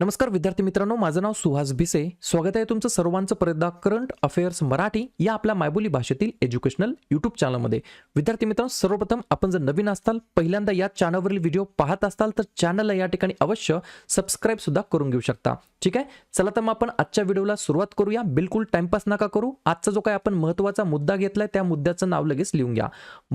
नमस्कार विद्यार्थी मित्रांनो माझं नाव सुहास भिसे. स्वागत आहे तुमचं सर्वांचं परतदा करंट अफेअर्स मराठी या आपल्या मायबोली भाषेतील एज्युकेशनल युट्यूब चॅनलमध्ये. विद्यार्थी मित्रांनो सर्वप्रथम आपण जर नवीन असताल पहिल्यांदा या चॅनलवरील व्हिडिओ पाहत असताल तर चॅनलला या ठिकाणी अवश्य सबस्क्राईब सुद्धा करून घेऊ शकता. ठीक आहे? चला तर मग आपण आजच्या व्हिडिओला सुरुवात करूया. बिलकुल टाइमपास नका करू. आजचा जो काय आपण महत्त्वाचा मुद्दा घेतलाय त्या मुद्द्याचं नाव लगेच लिहून घ्या.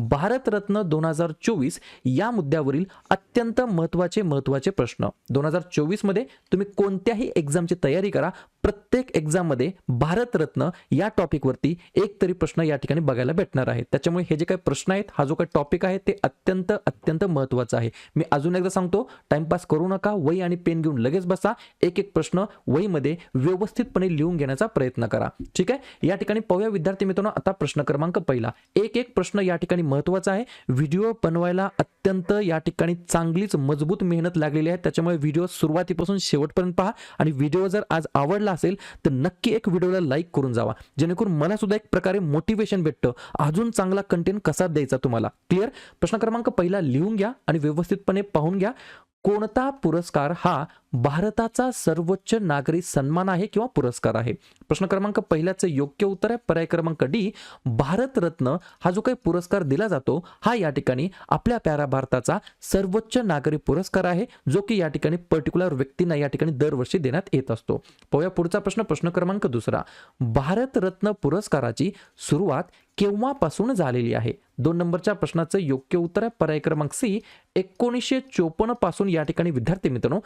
भारतरत्न दोन हजार चोवीस या मुद्द्यावरील अत्यंत महत्त्वाचे महत्त्वाचे प्रश्न. दोन हजार चोवीसमध्ये तुम्ही कोणत्याही एक्झामची तयारी करा. प्रत्येक एक्झाममध्ये भारतरत्न या टॉपिकवरती एक तरी प्रश्न या ठिकाणी बघायला भेटणार आहे. त्याच्यामुळे हे जे काही प्रश्न आहेत हा जो काही टॉपिक आहे ते अत्यंत अत्यंत महत्त्वाचा आहे. मी अजून एकदा सांगतो टाइमपास करू नका. वही आणि पेन घेऊन लगेच बसा. एक एक प्रश्न वहीमध्ये व्यवस्थितपणे लिहून घेण्याचा प्रयत्न करा. ठीक आहे? या ठिकाणी पाहूया विद्यार्थी मित्रांनो आता प्रश्न क्रमांक पहिला. एक एक प्रश्न या ठिकाणी महत्त्वाचा आहे. व्हिडिओ बनवायला अत्यंत या ठिकाणी चांगलीच मजबूत मेहनत लागलेली आहे. त्याच्यामुळे व्हिडिओ सुरुवातीपासून शेवटपर्यंत पहा आणि व्हिडिओ जर आज आवडला असेल तर नक्की एक व्हिडिओला लाईक करून जावा. जेणेकरून मला सुद्धा एक प्रकारे मोटिवेशन भेटतं. अजून चांगला कंटेंट कसा द्यायचा तुम्हाला? क्लिअर प्रश्न क्रमांक पहिला लिहून घ्या आणि व्यवस्थितपणे पाहून घ्या. कोणता पुरस्कार हा भारताचा सर्वोच्च नागरी सन्मान आहे किंवा पुरस्कार आहे? प्रश्न क्रमांक पहिल्याचं योग्य उत्तर आहे. पर्याय क्रमांक डी भारतरत्न हा जो काही पुरस्कार दिला जातो हा या ठिकाणी आपल्या प्यारा भारताचा सर्वोच्च नागरी पुरस्कार आहे जो की या ठिकाणी पर्टिक्युलर व्यक्तींना या ठिकाणी दरवर्षी देण्यात येत असतो. पाहूया पुढचा प्रश्न. प्रश्न क्रमांक दुसरा भारतरत्न पुरस्काराची सुरुवात केव्हापासून झालेली आहे? दोन नंबरच्या प्रश्नाचं योग्य उत्तर आहे. पर्याय क्रमांक सी एकोणीसशे चोपन्नपासून या ठिकाणी विद्यार्थी मित्रांनो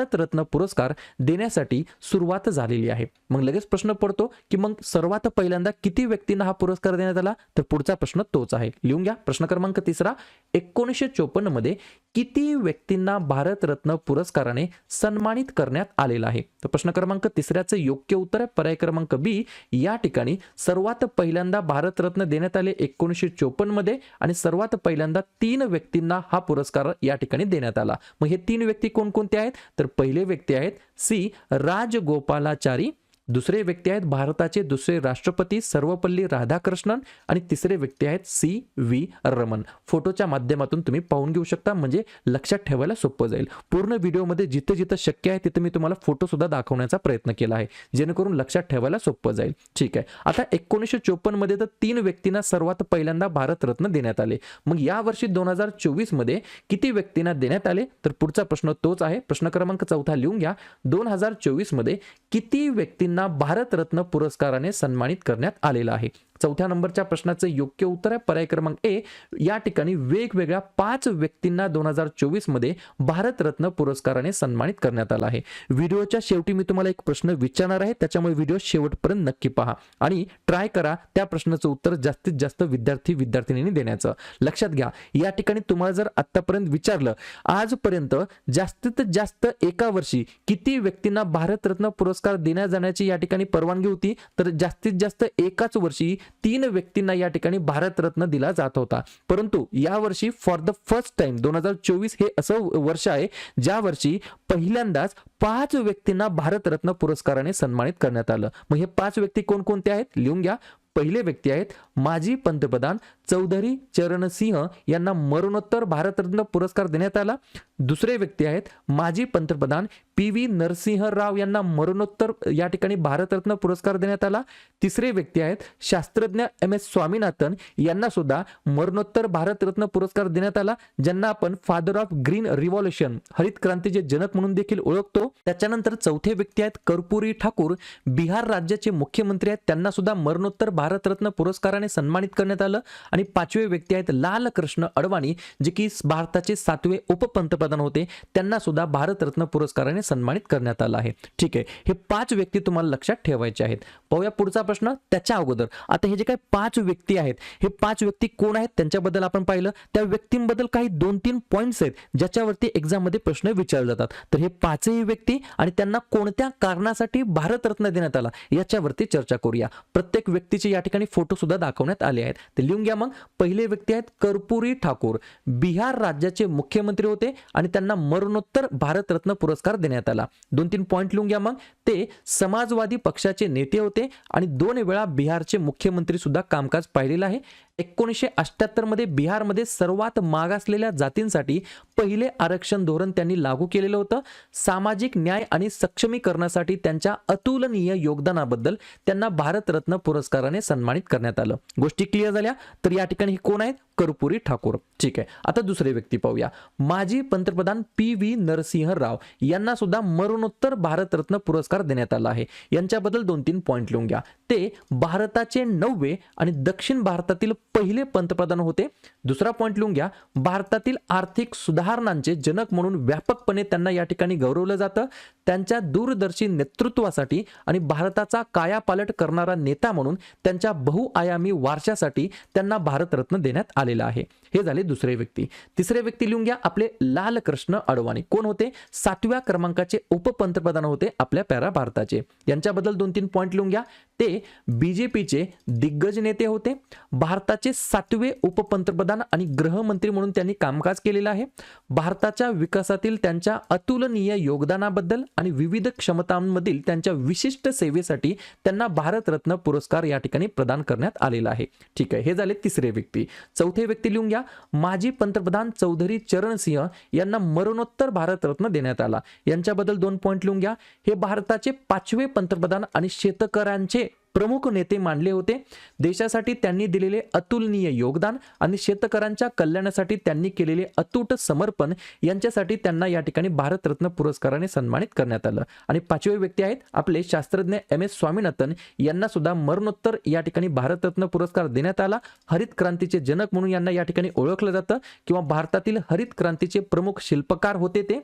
भारतरत्न पुरस्कार देण्यासाठी सुरुवात झालेली आहे. मग लगेच प्रश्न पडतो की मग सर्वात पहिल्यांदा किती व्यक्तींना हा पुरस्कार देण्यात आला? तर पुढचा प्रश्न तोच आहे. लिहून घ्या. प्रश्न क्रमांक तिसरा एकोणीसशे चोपन्नमध्ये किती व्यक्तींना भारतरत्न पुरस्काराने सन्मानित करण्यात आलेला आहे? तर प्रश्न क्रमांक तिसऱ्याचं योग्य उत्तर आहे. पर्याय क्रमांक बी या ठिकाणी सर्वात पहिल्यांदा भारतरत्न देण्यात आले एकोणीसशे चोपन्नमध्ये आणि सर्वात पहिल्यांदा तीन व्यक्तींना हा पुरस्कार या ठिकाणी देण्यात आला. मग हे तीन व्यक्ती कोणकोणते आहेत? तर पहिले व्यक्ती आहेत सी राजगोपालाचारी दुसरे व्यक्ती आहेत भारताचे दुसरे राष्ट्रपती सर्वपल्ली राधाकृष्णन आणि तिसरे व्यक्ती आहेत सी व्ही रमन. फोटोच्या माध्यमातून तुम्ही पाहून घेऊ शकता म्हणजे लक्षात ठेवायला सोपं जाईल. पूर्ण व्हिडिओमध्ये जिथे जिथं शक्य आहे तिथे मी तुम्हाला फोटोसुद्धा दाखवण्याचा प्रयत्न केला आहे जेणेकरून लक्षात ठेवायला सोपं जाईल. ठीक आहे. आता एकोणीसशे चोपन्नमध्ये तर तीन व्यक्तींना सर्वात पहिल्यांदा भारतरत्न देण्यात आले. मग या वर्षी दोन हजार चोवीसमध्ये किती व्यक्तींना देण्यात आले? तर पुढचा प्रश्न तोच आहे. प्रश्न क्रमांक चौथा लिहून घ्या. दोन हजार चोवीसमध्ये किती व्यक्तींना भारतरत्न पुरस्काराने सन्मानित करण्यात आलेला आहे. चौथ्या नंबरच्या प्रश्नाचं योग्य उत्तर आहे. पर्याय क्रमांक ए या ठिकाणी वेगवेगळ्या पाच व्यक्तींना दोन हजार चोवीसमध्ये भारतरत्न पुरस्काराने सन्मानित करण्यात आला आहे. व्हिडिओच्या शेवटी मी तुम्हाला एक प्रश्न विचारणार आहे. त्याच्यामुळे व्हिडिओ शेवटपर्यंत नक्की पहा आणि ट्राय करा त्या प्रश्नाचं उत्तर जास्तीत जास्त विद्यार्थी विद्यार्थिनींनी देण्याचं. लक्षात घ्या या ठिकाणी तुम्हाला जर आतापर्यंत विचारलं आजपर्यंत जास्तीत जास्त एका वर्षी किती व्यक्तींना भारतरत्न पुरस्कार देण्यात जाण्याची या ठिकाणी परवानगी होती? तर जास्तीत जास्त एकाच वर्षी तीन व्यक्तींना या ठिकाणी भारतरत्न दिला जात होता. परंतु या वर्षी फॉर द फर्स्ट टाइम दोन हजार चोवीस हे असं वर्ष आहे ज्या वर्षी पहिल्यांदाच पाच व्यक्तींना भारतरत्न पुरस्काराने सन्मानित करण्यात आलं. मग हे पाच व्यक्ती कोणकोणते आहेत? लिहून घ्या. पहिले व्यक्ती आहेत माजी पंतप्रधान चौधरी चरणसिंह यांना मरणोत्तर भारतरत्न पुरस्कार देण्यात आला. दुसरे व्यक्ती आहेत माजी पंतप्रधान पी व्ही नरसिंह राव यांना मरणोत्तर या ठिकाणी भारतरत्न पुरस्कार देण्यात आला. तिसरे व्यक्ती आहेत शास्त्रज्ञ एम एस स्वामीनाथन यांना सुद्धा मरणोत्तर भारतरत्न पुरस्कार देण्यात आला ज्यांना आपण फादर ऑफ ग्रीन रिव्हॉल्युशन हरित क्रांतीचे जनक म्हणून देखील ओळखतो. त्याच्यानंतर चौथे व्यक्ती आहेत कर्पुरी ठाकूर. बिहार राज्याचे मुख्यमंत्री आहेत त्यांना सुद्धा मरणोत्तर भारतरत्न पुरस्काराने सन्मानित करण्यात आलं. आणि पाचवे व्यक्ती आहेत लालकृष्ण अडवाणी जे की भारताचे सातवे उपपंतप्रधान होते. त्यांना सुद्धा भारतरत्न पुरस्काराने सन्मानित करण्यात आला आहे. ठीक आहे. हे पाच व्यक्ती तुम्हाला लक्षात ठेवायचे आहेत. पाहूया पुढचा प्रश्न त्याच्या अगोदर. आता हे जे काही पाच व्यक्ती आहेत हे पाच व्यक्ती कोण आहेत त्यांच्याबद्दल आपण पाहिलं. त्या व्यक्तींबद्दल काही दोन तीन पॉईंट्स आहेत ज्याच्यावरती एक्झाममध्ये प्रश्न विचारले जातात. तर हे पाचही व्यक्ती आणि त्यांना कोणत्या कारणासाठी भारतरत्न देण्यात आला याच्यावरती चर्चा करूया. प्रत्येक व्यक्तीचे या ठिकाणी फोटो सुद्धा दाखवण्यात आले आहेत. ते लिहून घ्या मग. पहिले व्यक्ती आहेत कर्पुरी ठाकूर. बिहार राज्याचे मुख्यमंत्री होते आणि त्यांना मरणोत्तर भारतरत्न पुरस्कार देण्यात करण्यात आला. दोन तीन पॉईंट लिहून घ्या मग. ते समाजवादी पक्षाचे नेते होते आणि दोन वेळा बिहारचे मुख्यमंत्री सुद्धा कामकाज पाहिलेलं आहे. एकोणीसशे अठ्ठ्याहत्तरमध्ये बिहारमध्ये सर्वात मागासलेल्या जातींसाठी पहिले आरक्षण धोरण त्यांनी लागू केलेलं होतं. सामाजिक न्याय आणि सक्षमीकरणासाठी त्यांच्या अतुलनीय योगदानाबद्दल त्यांना भारतरत्न पुरस्काराने सन्मानित करण्यात आलं. गोष्टी क्लिअर झाल्या? तर या ठिकाणी हे कोण आहेत? कर्पुरी ठाकूर. ठीक आहे. आता दुसरे व्यक्ती पाहूया. माजी पंतप्रधान पी व्ही नरसिंह राव यांना सुद्धा मरणोत्तर भारतरत्न पुरस्कार देण्यात आला आहे. यांच्याबद्दल दोन तीन पॉईंट लिहून घ्या. ते भारताचे नववे आणि दक्षिण भारतातील पहिले पंतप्रधान होते. दुसरा पॉईंट लिहून घ्या. भारतातील आर्थिक सुधारणांचे जनक म्हणून व्यापकपणे त्यांना या ठिकाणी गौरवलं जातं. त्यांच्या दूरदर्शी नेतृत्वासाठी आणि भारताचा कायापालट करणारा नेता म्हणून त्यांच्या बहुआयामी वारशासाठी त्यांना भारतरत्न देण्यात आलेला आहे. हे झाले दुसरे व्यक्ती. तिसरे व्यक्ती लिहून घ्या आपले लालकृष्ण अडवाणी. कोण होते? सातव्या क्रमांकाचे उपपंतप्रधान होते आपल्या पॅरा भारताचे यांच्याबद्दल दोन तीन पॉईंट लिहून घ्या. ते बीजेपीचे दिग्गज नेते होते. भारताचे सातवे उपपंतप्रधान आणि गृहमंत्री म्हणून त्यांनी कामकाज केलेलं आहे. भारताच्या विकासातील त्यांच्या अतुलनीय योगदानाबद्दल आणि विविध क्षमतांमधील त्यांच्या विशिष्ट सेवेसाठी त्यांना भारतरत्न पुरस्कार या ठिकाणी प्रदान करण्यात आलेला आहे. ठीक आहे हे झाले तिसरे व्यक्ती. चौथे व्यक्ती लिहून घ्या. माजी पंतप्रधान चौधरी चरण सिंह यांना मरणोत्तर भारतरत्न देण्यात आला. यांच्याबद्दल दोन पॉईंट लिहून घ्या. हे भारताचे पाचवे पंतप्रधान आणि शेतकऱ्यांचे प्रमुख नेते मानले होते. देशासाठी त्यांनी दिलेले अतुलनीय योगदान आणि शेतकऱ्यांच्या कल्याणासाठी त्यांनी केलेले अतूट समर्पण यांच्यासाठी त्यांना या ठिकाणी भारतरत्न पुरस्काराने सन्मानित करण्यात आलं. आणि पाचवे व्यक्ती आहेत आपले शास्त्रज्ञ एम. एस. स्वामीनाथन. यांना सुद्धा मरणोत्तर या ठिकाणी भारतरत्न पुरस्कार देण्यात आला. हरित क्रांतीचे जनक म्हणून यांना या ठिकाणी ओळखलं जातं किंवा भारतातील हरित क्रांतीचे प्रमुख शिल्पकार होते ते.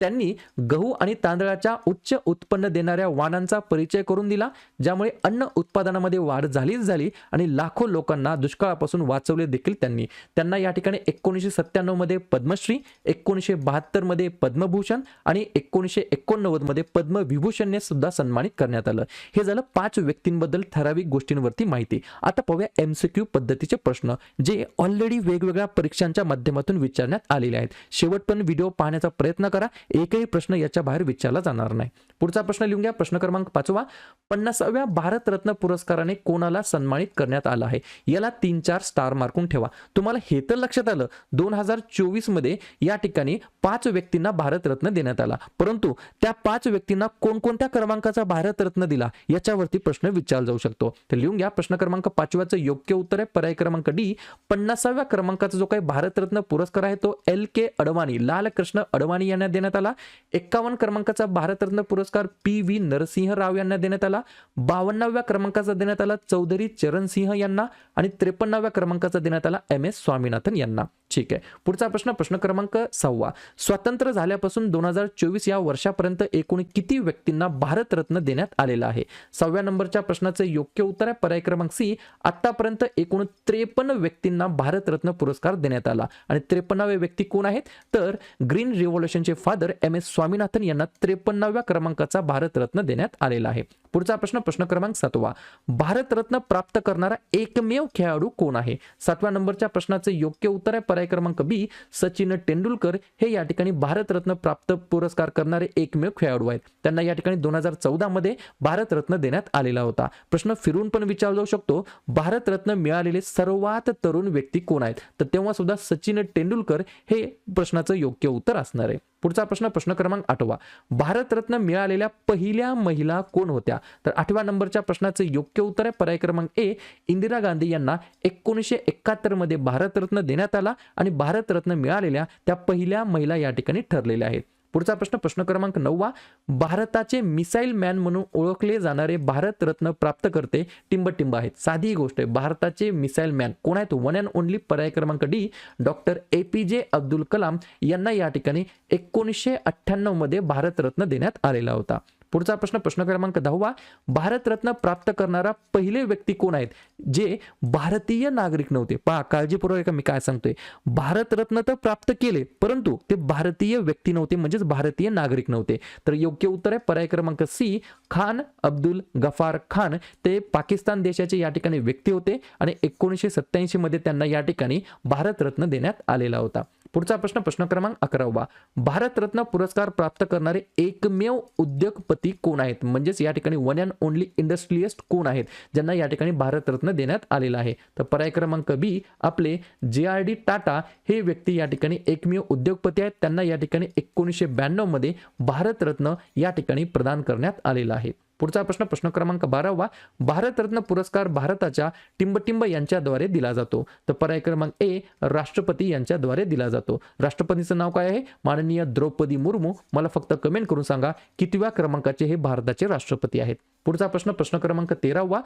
त्यांनी गहू आणि तांदळाच्या उच्च उत्पन्न देणाऱ्या वाणांचा परिचय करून दिला ज्यामुळे अन्न उत्पादनामध्ये वाढ झालीच झाली आणि लाखो लोकांना दुष्काळापासून वाचवले देखील त्यांनी. त्यांना या ठिकाणी एकोणीसशे सत्त्याण्णवमध्ये पद्मश्री एकोणीसशे बहात्तरमध्ये पद्मभूषण आणि एकोणीसशे एकोणनव्वदमध्ये पद्मविभूषणने सुद्धा सन्मानित करण्यात आलं. हे झालं पाच व्यक्तींबद्दल ठराविक गोष्टींवरती माहिती. आता पाहूया क्यू पद्धतीचे प्रश्न जे ऑलरेडी वेगवेगळ्या परीक्षांच्या माध्यमातून विचारण्यात आलेले आहेत. शेवट पण व्हिडिओ पाहण्याचा प्रयत्न करा. एकही प्रश्न याच्या बाहेर विचारला जाणार नाही. पुढचा प्रश्न लिहून घ्या. प्रश्न क्रमांक पाचवा. पन्नासाव्या भारतरत्न पुरस्काराने कोणाला सन्मानित करण्यात आला आहे? याला तीन चार स्टार मार्कून ठेवा. तुम्हाला हे तर लक्षात आलं. दोन हजार चोवीसमध्ये या ठिकाणी पाच व्यक्तींना भारतरत्न देण्यात आला. परंतु त्या पाच व्यक्तींना कोणकोणत्या क्रमांकाचा भारतरत्न दिला? याच्यावरती प्रश्न विचारला जाऊ शकतो. तर लिहून घ्या. प्रश्न क्रमांक पाचव्याचं योग्य उत्तर आहे. पर्याय क्रमांक डी. पन्नासाव्या क्रमांकाचा जो काही भारतरत्न पुरस्कार आहे तो एल के अडवाणी लालकृष्ण अडवाणी यांना देण्यात आला. एक्कावन्न क्रमांकाचा भारतरत्न पुरस्कार पी व्ही नरसिंह राव यांना देण्यात आला. बावन्नाव्या क्रमांकाचा देण्यात आला चौधरी चरणसिंह यांना आणि त्रेपन्नाव्या क्रमांकाचा देण्यात आला एम एस स्वामीनाथन यांना. ठीक आहे. पुढचा प्रश्न प्रश्न क्रमांक सहावा. स्वातंत्र्य झाल्यापासून दोन हजार चोवीस या वर्षापर्यंत एकूण किती व्यक्तींना भारतरत्न देण्यात आलेला आहे? सहाव्या नंबरच्या प्रश्नाचे योग्य उत्तर आहे. पर्याय क्रमांक सी. आतापर्यंत एकूण त्रेपन्न व्यक्तींना भारतरत्न पुरस्कार देण्यात आला. आणि त्रेपन्नावे व्यक्ती कोण आहेत? तर ग्रीन रिव्होल्युशनचे फादर एम एस स्वामीनाथन यांना त्रेपन्नाव्या क्रमांकाचा भारतरत्न देण्यात आलेला आहे. पुढचा प्रश्न प्रश्न क्रमांक सातवा. भारतरत्न प्राप्त करणारा एकमेव खेळाडू कोण आहे? सातव्या नंबरच्या प्रश्नाचे योग्य उत्तर आहे पर्याय क्रमांक बी. सचिन तेंडुलकर. हे या ठिकाणी भारतरत्न प्राप्त पुरस्कार करणारे एकमेव खेळाडू आहेत. त्यांना या ठिकाणी दोन हजार चौदा मध्ये भारतरत्न देण्यात आलेला होता. प्रश्न फिरून पण विचारला जाऊ शकतो. भारतरत्न मिळालेले सर्वात तरुण व्यक्ती कोण आहेत? तर तेव्हा सुद्धा सचिन तेंडुलकर हे प्रश्नाचं योग्य उत्तर असणार आहे. पुढचा प्रश्न प्रश्न क्रमांक आठवा. भारतरत्न मिळालेल्या पहिल्या महिला कोण होत्या? तर आठव्या नंबरच्या प्रश्नाचे योग्य उत्तर आहे. पर्याय क्रमांक ए इंदिरा गांधी यांना एकोणीसशे एकाहत्तरमध्ये भारतरत्न देण्यात आला आणि भारतरत्न मिळालेल्या त्या पहिल्या महिला या ठिकाणी ठरलेल्या आहेत. पुढचा प्रश्न प्रश्न क्रमांक नववा. भारताचे मिसाईल मॅन म्हणून ओळखले जाणारे भारतरत्न प्राप्तकर्ते टिंबटिंब आहेत. साधी गोष्ट आहे भारताचे मिसाईल मॅन कोण आहेत? वन अँड ओनली पर्याय क्रमांक डी डॉक्टर ए पी जे अब्दुल कलाम यांना या ठिकाणी एकोणीसशे अठ्ठ्याण्णवमध्ये भारतरत्न देण्यात आलेला होता. पुढचा प्रश्न प्रश्न क्रमांक दहावा. भारतरत्न प्राप्त करणारा पहिले व्यक्ती कोण आहेत? जे भारतीय नागरिक नव्हते. पहा काळजीपूर्वक मी काय सांगतोय. भारतरत्न तर प्राप्त केले परंतु ते भारतीय व्यक्ती नव्हते म्हणजेच भारतीय नागरिक नव्हते. तर योग्य उत्तर आहे पर्याय क्रमांक सी खान अब्दुल गफार खान. ते पाकिस्तान देशाचे या ठिकाणी व्यक्ती होते आणि एकोणीसशे सत्याऐंशी मध्ये त्यांना या ठिकाणी भारतरत्न देण्यात आलेला होता. पुढचा प्रश्न प्रश्न क्रमांक अकरावा भारतरत्न पुरस्कार प्राप्त करणारे एकमेव उद्योगपती कोण आहेत? म्हणजेच या ठिकाणी वन अँड ओनली इंडस्ट्रियलिस्ट कोण आहेत? ज्यांना या ठिकाणी भारतरत्न देण्यात आलेला आहे. तर पर्याय क्रमांक बी आपले जे आर डी टाटा हे व्यक्ती या ठिकाणी एकमेव उद्योगपती आहेत. त्यांना या ठिकाणी एकोणीसशे ब्याण्णवमध्ये भारतरत्न या ठिकाणी प्रदान करण्यात आलेला आहे. पुढचा प्रश्न प्रश्न क्रमांक बारावा भारतरत्न पुरस्कार भारताच्या टिंबटिंब यांच्याद्वारे दिला जातो. तर पर्याय क्रमांक ए राष्ट्रपती यांच्याद्वारे दिला जातो. राष्ट्रपतीचं नाव काय आहे? माननीय द्रौपदी मुर्मू. मला फक्त कमेंट करून सांगा कितव्या क्रमांकाचे हे भारताचे राष्ट्रपती आहेत? पुढचा प्रश्न प्रश्न क्रमांक तेरावा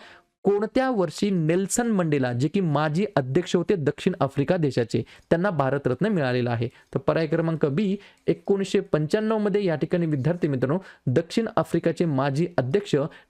कोणत्या वर्षी नेल्सन मंडेला जे की माजी अध्यक्ष होते दक्षिण आफ्रिका देशाचे त्यांना भारतरत्न मिळालेला आहे? तर पर्याय क्रमांक बी एकोणीसशे पंच्याण्णवमध्ये या ठिकाणी विद्यार्थी मित्रांनो दक्षिण आफ्रिकाचे माजी अध्यक्ष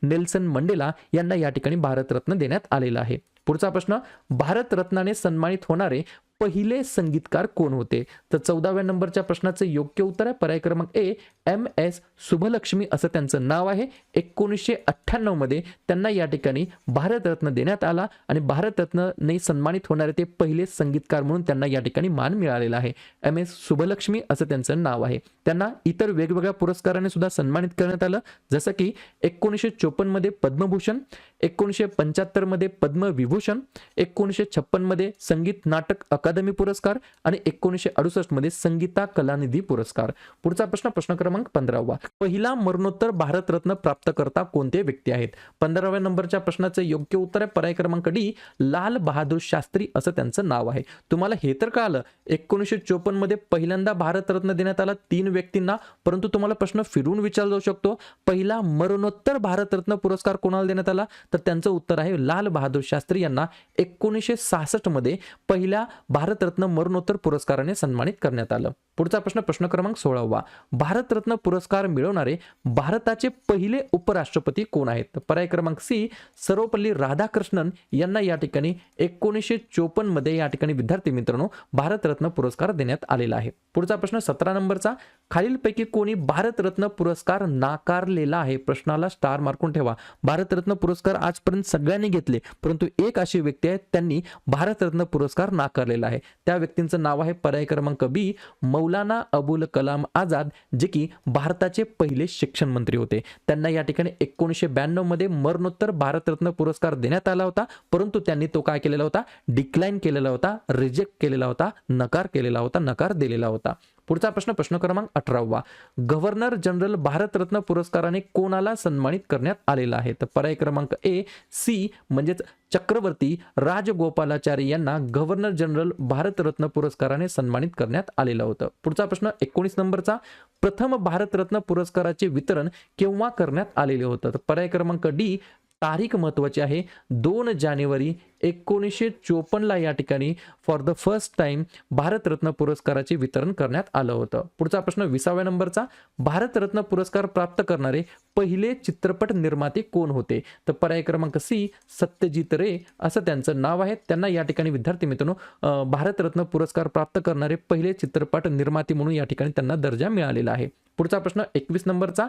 नेल्सन मंडेला यांना या ठिकाणी भारतरत्न देण्यात आलेला आहे. पुढचा प्रश्न भारतरत्नाने सन्मानित होणारे पहिले संगीतकार कोण होते? तर चौदाव्या नंबरच्या प्रश्नाचं योग्य उत्तर आहे. पर्याय क्रमांक ए एम एस शुभलक्ष्मी असं त्यांचं नाव आहे. एकोणीसशे अठ्ठ्याण्णवमध्ये त्यांना या ठिकाणी भारतरत्न देण्यात आला आणि भारतरत्नने सन्मानित होणारे ते पहिले संगीतकार म्हणून त्यांना या ठिकाणी मान मिळालेला आहे. एम एस शुभलक्ष्मी असं त्यांचं नाव आहे. त्यांना इतर वेगवेगळ्या पुरस्काराने सुद्धा सन्मानित करण्यात आलं. जसं की एकोणीसशे चोपन्नमध्ये पद्मभूषण एकोणीसशे पंच्याहत्तरमध्ये पद्मविभूषण एकोणीसशे छप्पनमध्ये संगीत नाटक अकादमी अकादमी पुरस्कार आणि एकोणीसशे अडुसष्टमध्ये संगीता कलानिधी पुरस्कार. पुढचा प्रश्न प्रश्न क्रमांक पंधरावा. पहिला मरणोत्तर भारतरत्न प्राप्तकर्ता कोणते व्यक्ती आहेत? पंधराव्या नंबरच्या प्रश्नाचं योग्य उत्तर आहे पर्याय क्रमांक डी लाल बहादूर शास्त्री असं त्यांचं नाव आहे. तुम्हाला हे तर कळालं एकोणीसशे चोपन्नमध्ये पहिल्यांदा भारतरत्न देण्यात आला तीन व्यक्तींना परंतु तुम्हाला प्रश्न फिरून विचारला जाऊ शकतो. पहिला मरणोत्तर भारतरत्न पुरस्कार कोणाला देण्यात आला? तर त्यांचं उत्तर आहे लाल बहादूर शास्त्री यांना. एकोणीसशे सहासष्टमध्ये पहिल्या भारतरत्न मरणोत्तर पुरस्काराने सन्मानित करण्यात आलं. पुढचा प्रश्न प्रश्न क्रमांक सोळावा. भारतरत्न पुरस्कार मिळवणारे भारताचे पहिले उपराष्ट्रपती कोण आहेत? पर्याय क्रमांक सी सर्वपल्ली राधाकृष्णन यांना या ठिकाणी एकोणीसशे चोपन्नमध्ये या ठिकाणी विद्यार्थी मित्रांनो भारतरत्न पुरस्कार देण्यात आलेला आहे. पुढचा प्रश्न सतरा नंबरचा. खालीलपैकी कोणी भारतरत्न पुरस्कार नाकारलेला आहे? प्रश्नाला स्टार मार्कून ठेवा. भारतरत्न पुरस्कार आजपर्यंत सगळ्यांनी घेतले परंतु एक अशी व्यक्ती आहे त्यांनी भारतरत्न पुरस्कार नाकारलेला आहे. त्या व्यक्तींचं नाव आहे पर्याय क्रमांक बी मौलाना अबुल कलाम आझाद जे की भारताचे पहिले शिक्षण मंत्री होते. त्यांना या ठिकाणी एकोणीसशे ब्याण्णवमध्ये मरणोत्तर भारतरत्न पुरस्कार देण्यात आला होता. परंतु त्यांनी तो काय केलेला होता? डिक्लाईन केलेला होता रिजेक्ट केलेला होता नकार केलेला होता नकार दिलेला होता. पुढचा प्रश्न प्रश्न क्रमांक अठरावा. गव्हर्नर जनरल भारतरत्न पुरस्काराने कोणाला सन्मानित करण्यात आलेला आहे? तर पर्याय क्रमांक ए सी म्हणजेच चक्रवर्ती राजगोपालाचारी यांना गव्हर्नर जनरल भारतरत्न पुरस्काराने सन्मानित करण्यात आलेलं होतं. पुढचा प्रश्न एकोणीस नंबरचा. प्रथम भारतरत्न पुरस्काराचे वितरण केव्हा करण्यात आलेले होतं? तर पर्याय क्रमांक डी तारीख महत्वाची आहे. दोन जानेवारी एकोणीसशे चोपन्नला या ठिकाणी for the first time Bharat Ratna पुरस्काराचे वितरण करण्यात आलं होतं. पुढचा प्रश्न विसाव्या नंबरचा भारतरत्न पुरस्कार प्राप्त करणारे पहिले चित्रपट निर्माते कोण होते? तर पर्याय क्रमांक सी सत्यजित रे असं त्यांचं नाव आहे. त्यांना या ठिकाणी विद्यार्थी मित्रांनो भारतरत्न पुरस्कार प्राप्त करणारे पहिले चित्रपट निर्माते म्हणून या ठिकाणी त्यांना दर्जा मिळालेला आहे. पुढचा प्रश्न एकवीस नंबरचा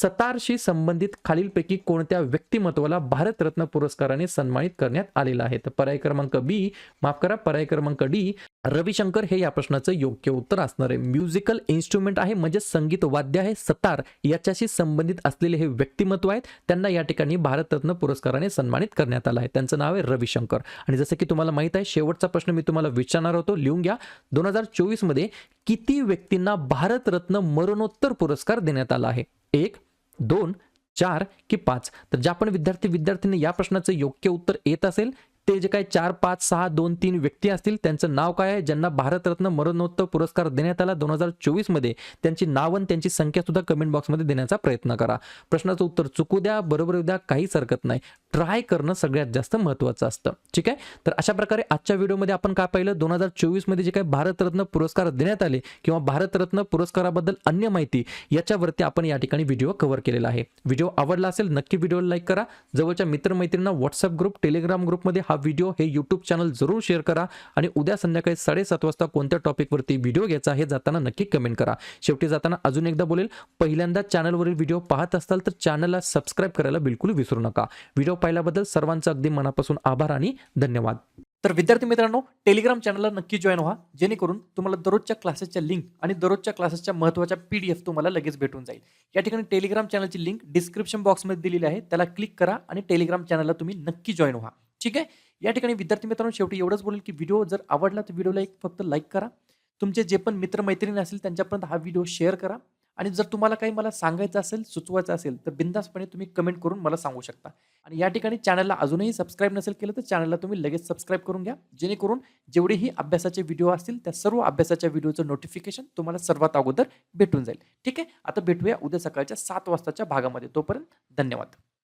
सतारशी संबंधित खालीलपैकी कोणत्या व्यक्तिमत्वाला भारतरत्न पुरस्काराने सन्मानित करण्यात आलेला आहे? तर पर्याय क्रमांक बी माफ करा पर्याय क्रमांक डी रविशंकर हे या प्रश्नाचं योग्य उत्तर असणार आहे. म्युझिकल इन्स्ट्रुमेंट आहे म्हणजे संगीत वाद्य आहे सतार याच्याशी संबंधित असलेले हे व्यक्तिमत्व आहेत. त्यांना या ठिकाणी भारतरत्न पुरस्काराने सन्मानित करण्यात आलं आहे. त्यांचं नाव आहे रविशंकर. आणि जसं की तुम्हाला माहीत आहे शेवटचा प्रश्न मी तुम्हाला विचारणार होतो लिहून घ्या. दोन हजार चोवीसमध्ये किती व्यक्तींना भारतरत्न मरणोत्तर पुरस्कार देण्यात आला आहे? एक दोन चार की पाच? तर ज्या पण विद्यार्थी विद्यार्थ्यांनी या प्रश्नाचं योग्य उत्तर येत असेल ते जे काही चार पाच सहा दोन तीन व्यक्ती असतील त्यांचं नाव काय आहे? ज्यांना भारतरत्न मरणोत्तर पुरस्कार देण्यात आला दोन हजार चोवीसमध्ये त्यांची नावं आणि त्यांची संख्या सुद्धा कमेंट बॉक्समध्ये देण्याचा प्रयत्न करा. प्रश्नाचं उत्तर चुकू द्या बरोबर द्या काहीच हरकत नाही. ट्राय करणं सगळ्यात जास्त महत्त्वाचं असतं. ठीक आहे? तर अशा प्रकारे आजच्या व्हिडिओमध्ये आपण काय पाहिलं? दोन हजार चोवीसमध्ये जे काही भारतरत्न पुरस्कार देण्यात आले किंवा भारतरत्न पुरस्काराबद्दल अन्य माहिती याच्यावरती आपण या ठिकाणी व्हिडिओ कव्हर केलेला आहे. व्हिडिओ आवडला असेल नक्की व्हिडिओला लाईक करा. जवळच्या मित्रमैत्रिणींना व्हॉट्सअप ग्रुप टेलिग्राम ग्रुपमध्ये हा व्हिडिओ हे यूट्यूब चॅनल जरूर शेअर करा आणि उद्या संध्याकाळी साडेसात वाजता कोणत्या टॉपिकवरती व्हिडिओ घ्यायचा हे जाताना नक्की कमेंट करा. शेवटी जाताना अजून एकदा बोलेल पहिल्यांदा चॅनलवरील व्हिडिओ पाहत असाल तर चॅनलला सबस्क्राईब करायला बिलकुल विसरू नका. व्हिडिओ पाहिल्याबद्दल सर्वांचं अगदी मनापासून आभार आणि धन्यवाद. तर विद्यार्थी मित्रांनो टेलिग्राम चॅनलला नक्की जॉईन व्हा जेणेकरून तुम्हाला दररोजच्या क्लासेसच्या लिंक आणि दररोजच्या क्लासेसच्या महत्त्वाच्या पी डी एफ तुम्हाला लगेच भेटून जाईल. या ठिकाणी टेलिग्राम चॅनलची लिंक डिस्क्रिप्शन बॉक्समध्ये दिलेली आहे त्याला क्लिक करा आणि टेलिग्राम चॅनलला तुम्ही नक्की जॉईन व्हा. ठीक आहे? या ठिकाणी विद्यार्थी मित्रांनो शेवटी एवढंच बोलेल की व्हिडिओ जर आवडला तर व्हिडिओला एक फक्त लाईक करा. तुमचे जे पण मित्रमैत्रिणी असतील त्यांच्यापर्यंत हा व्हिडिओ शेअर करा. आणि जर तुम्हाला काही मला सांगायचं असेल सुचवायचं असेल तर बिंदासपणे तुम्ही कमेंट करून मला सांगू शकता. आणि या ठिकाणी चॅनलला अजूनही सबस्क्राईब नसेल केलं तर चॅनलला तुम्ही लगेच सबस्क्राईब करून घ्या. जेणेकरून जेवढेही अभ्यासाचे व्हिडिओ असतील त्या सर्व अभ्यासाच्या व्हिडिओचं नोटिफिकेशन तुम्हाला सर्वात अगोदर भेटून जाईल. ठीक आहे? आता भेटूया उद्या सकाळच्या सात वाजताच्या भागामध्ये. तोपर्यंत धन्यवाद.